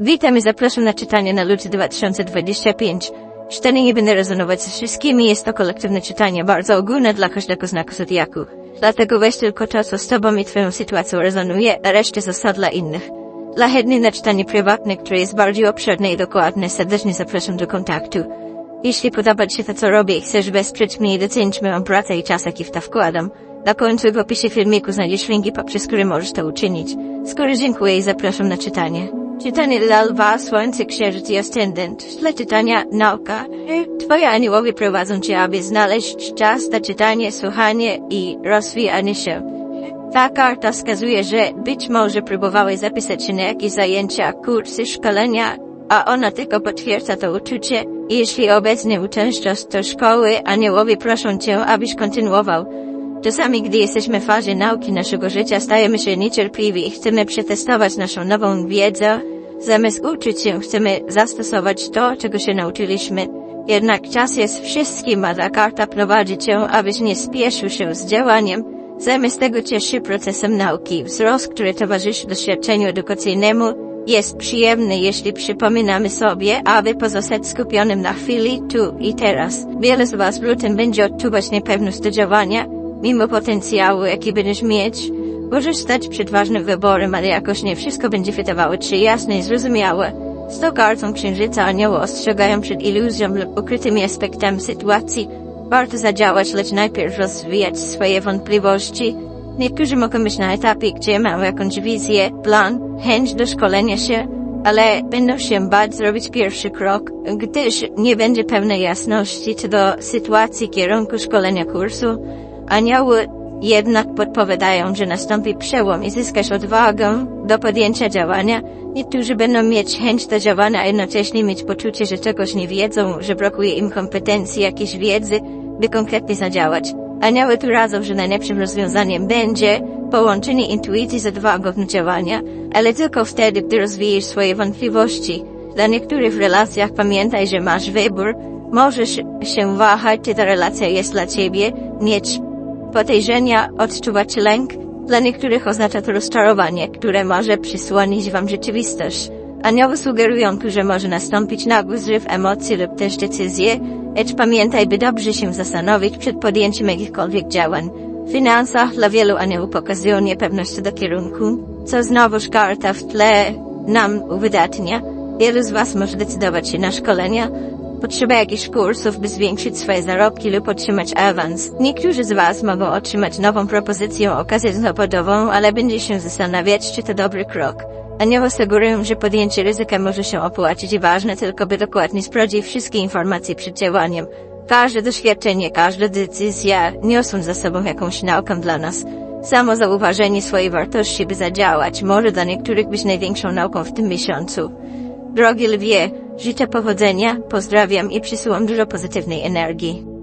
Witam i zapraszam na czytanie na Ludzie 2025. Czytanie nie będę rezonować ze wszystkimi, jest to kolektywne czytanie, bardzo ogólne dla każdego znaku zodiaku. Dlatego weź tylko to, co z tobą i twoją sytuacją rezonuje, a resztę zostaw dla innych. Dla chętnych na czytanie prywatne, które jest bardziej obszerne i dokładne, serdecznie zapraszam do kontaktu. Jeśli podoba Ci się to, co robię i chcesz wesprzeć mnie i docenić moją pracę i czas, jaki w to wkładam, na końcu w opisie filmiku znajdziesz linki, poprzez które możesz to uczynić. Skoro dziękuję i zapraszam na czytanie. Czytanie dla lwa, słońce, księżyc i ascendent. Dla czytania nauka. Twoje aniołowie prowadzą Cię, aby znaleźć czas na czytanie, słuchanie i rozwijanie się. Ta karta wskazuje, że być może próbowałeś zapisać się na jakieś zajęcia, kursy, szkolenia, a ona tylko potwierdza to uczucie. Jeśli obecnie uczęszczasz do szkoły, aniołowie proszą cię, abyś kontynuował. Czasami, gdy jesteśmy w fazie nauki naszego życia, stajemy się niecierpliwi i chcemy przetestować naszą nową wiedzę. Zamiast uczyć się, chcemy zastosować to, czego się nauczyliśmy. Jednak czas jest wszystkim, a ta karta prowadzi cię, abyś nie spieszył się z działaniem. Zamiast tego ciesz się procesem nauki. Wzrost, który towarzyszy doświadczeniu edukacyjnemu, jest przyjemny, jeśli przypominamy sobie, aby pozostać skupionym na chwili, tu i teraz. Wiele z Was w lutym będzie odczuwać niepewność do działania, mimo potencjału, jaki będziesz mieć. Możesz stać przed ważnym wyborem, ale jakoś nie wszystko będzie wydawało się jasne i zrozumiałe. Z tą kartą księżyca anioły ostrzegają przed iluzją lub ukrytymi aspektami sytuacji. Warto zadziałać, lecz najpierw rozwijać swoje wątpliwości. Niektórzy mogą być na etapie, gdzie mają jakąś wizję, plan, chęć do szkolenia się, ale będą się bać zrobić pierwszy krok, gdyż nie będzie pełnej jasności co do sytuacji kierunku szkolenia kursu. Anioły jednak podpowiadają, że nastąpi przełom i zyskasz odwagę do podjęcia działania. Niektórzy będą mieć chęć do działania, a jednocześnie mieć poczucie, że czegoś nie wiedzą, że brakuje im kompetencji, jakiejś wiedzy, by konkretnie zadziałać. Anioły tu radzą, że najlepszym rozwiązaniem będzie połączenie intuicji z odwagą do działania, ale tylko wtedy, gdy rozwijesz swoje wątpliwości. Dla niektórych w relacjach pamiętaj, że masz wybór. Możesz się wahać, czy ta relacja jest dla ciebie, mieć podejrzenia, odczuwać lęk. Dla niektórych oznacza to rozczarowanie, które może przysłonić wam rzeczywistość. Anioły sugerują tu, że może nastąpić nagły zryw emocji lub też decyzje, lecz pamiętaj, by dobrze się zastanowić przed podjęciem jakichkolwiek działań. W finansach dla wielu aniołów pokazują niepewność co do kierunku, co znowuż karta w tle nam uwydatnia. Wielu z Was może decydować się na szkolenia, potrzeba jakichś kursów, by zwiększyć swoje zarobki lub otrzymać awans. Niektórzy z Was mogą otrzymać nową propozycję, okazję zawodową, ale będzie się zastanawiać, czy to dobry krok. Anioły sugerują, że podjęcie ryzyka może się opłacić i ważne tylko, by dokładnie sprawdzić wszystkie informacje przed działaniem. Każde doświadczenie, każda decyzja niosą za sobą jakąś naukę dla nas. Samo zauważenie swojej wartości, by zadziałać, może dla niektórych być największą nauką w tym miesiącu. Drogi lwie, życzę powodzenia, pozdrawiam i przysyłam dużo pozytywnej energii.